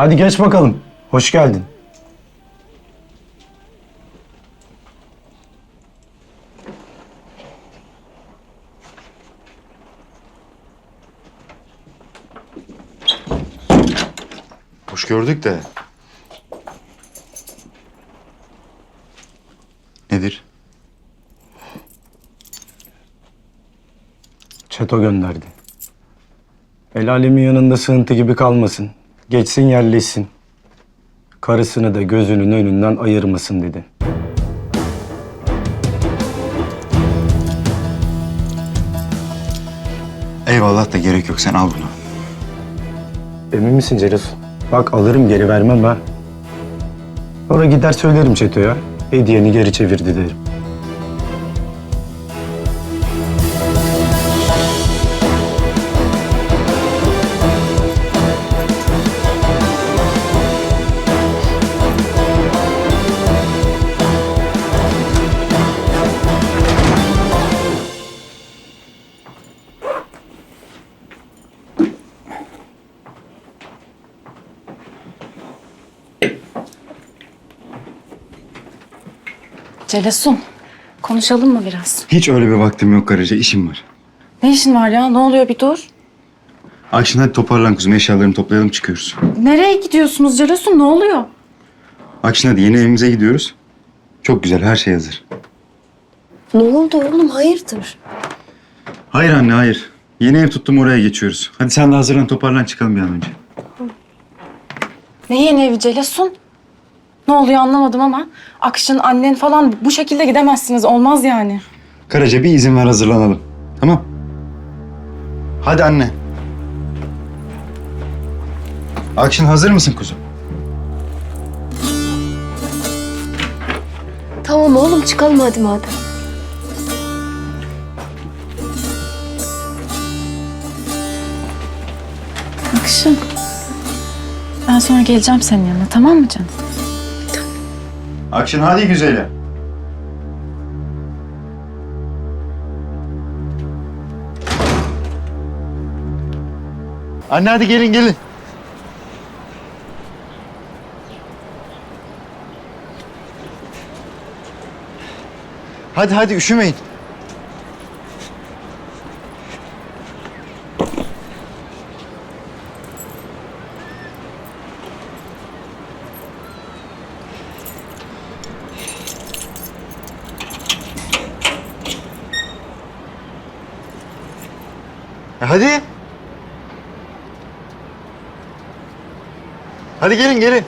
hadi geç bakalım. Hoş geldin. Hoş gördük de. Nedir? Çeto gönderdi. El alemin yanında sığıntı gibi kalmasın. Geçsin yerleşsin. Karısını da gözünün önünden ayırmasın dedi. Eyvallah da gerek yok sen al bunu. Emin misin Celasun? Bak alırım geri vermem ha. Sonra gider söylerim Çeto'ya. Hediyeni geri çevirdi derim. Celesun, konuşalım mı biraz? Hiç öyle bir vaktim yok Karaca işim var. Ne işin var ya? Ne oluyor bir dur. Akşin hadi toparlan kuzum eşyalarını toplayalım çıkıyoruz. Nereye gidiyorsunuz Celesun? Ne oluyor? Akşin hadi yeni evimize gidiyoruz. Çok güzel her şey hazır. Ne oldu oğlum hayırdır? Hayır anne hayır. Yeni ev tuttum oraya geçiyoruz. Hadi sen de hazırlan toparlan çıkalım bir an önce. Ne yeni evi Celesun? Ne oluyor anlamadım ama Akşın, annen falan bu şekilde gidemezsiniz. Olmaz yani. Karaca bir izin ver hazırlanalım. Tamam. Hadi anne. Akşin hazır mısın kuzum? Tamam oğlum çıkalım hadi madem. Akşın. Ben sonra geleceğim senin yanına tamam mı canım? Akşin hadi güzelim. Anne hadi gelin gelin. Hadi hadi üşümeyin. E hadi. Hadi gelin gelin.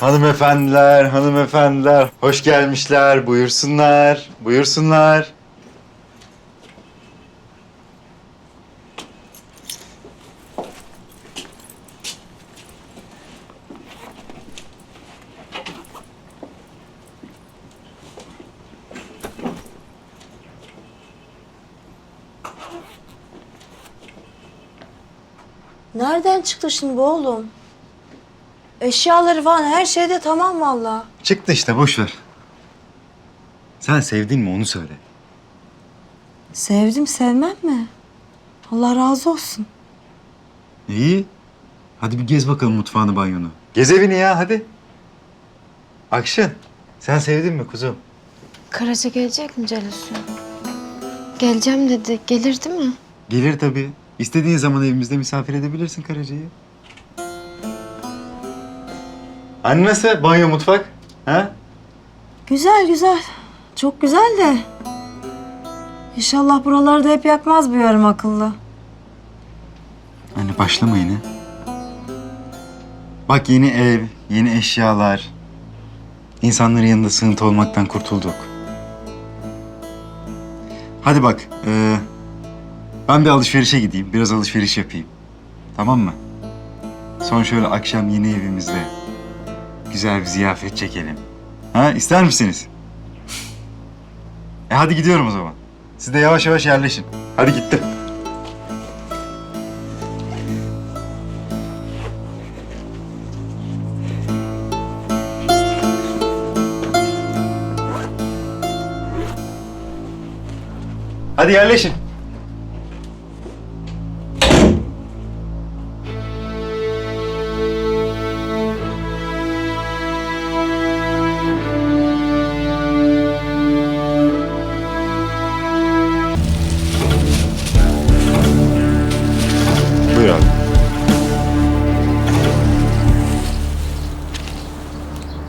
Hanımefendiler, hanımefendiler, hoş gelmişler. Buyursunlar, buyursunlar. Nereden çıktı şimdi bu oğlum? Eşyaları falan her şeyde tamam valla. Çıktı işte, boş ver. Sen sevdin mi onu söyle. Sevdim sevmem mi? Allah razı olsun. İyi. Hadi bir gez bakalım mutfağını, banyonu. Gez evini ya, hadi. Akşın, sen sevdin mi kuzum? Karaca gelecek mi Celesun? Geleceğim dedi. Gelir değil mi? Gelir tabii. İstediğin zaman evimizde misafir edebilirsin Karaca'yı. Anne nasıl? Banyo, mutfak? Ha? Güzel güzel. Çok güzel de. İnşallah buraları da hep yakmaz bu yarım akıllı. Anne başlama yine. Bak yeni ev, yeni eşyalar. İnsanların yanında sığıntı olmaktan kurtulduk. Hadi bak, ee, ben bir alışverişe gideyim, biraz alışveriş yapayım. Tamam mı? Son şöyle akşam yeni evimizde güzel bir ziyafet çekelim. Ha ister misiniz? e hadi gidiyorum o zaman. Siz de yavaş yavaş yerleşin. Hadi gittim. Hadi yerleşin.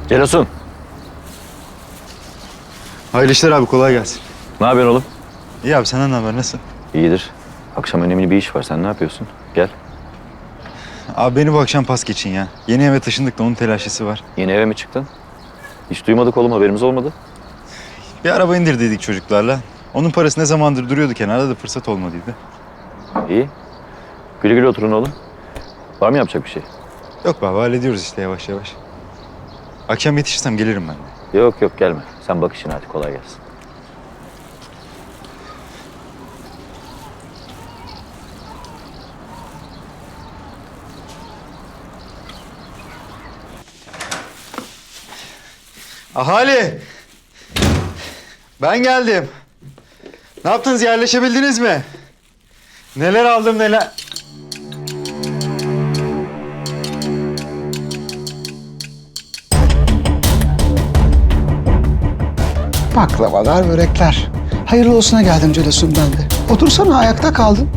Celasun, Hayırlı işler abi kolay gelsin. ne yapıyorsun oğlum? İyi abi senden ne haber nasıl? İyidir. Akşam önemli bir iş var. Sen ne yapıyorsun? Gel. Abi beni bu akşam pas geçin ya. Yeni eve taşındık da onun telaşesi var. Yeni eve mi çıktın? Hiç duymadık oğlum. Haberimiz olmadı. Bir araba indirdiydik çocuklarla. Onun parası ne zamandır duruyordu kenarda da fırsat olmadıydı. İyi. Güle güle oturun oğlum. Var mı yapacak bir şey? Yok be abi hallediyoruz işte yavaş yavaş. Akşam yetişirsem gelirim ben de. Yok yok gelme. Sen bak işine hadi kolay gelsin. Ahali! Ben geldim. Ne yaptınız yerleşebildiniz mi? Neler aldım neler... Baklavalar, börekler. Hayırlı olsuna geldim Celasun ben de. Otursana ayakta kaldın.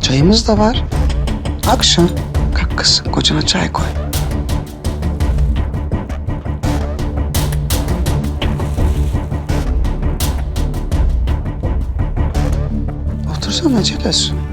Çayımız da var. Akşam kalk kızım kocana çay koy. Otursana Celasun.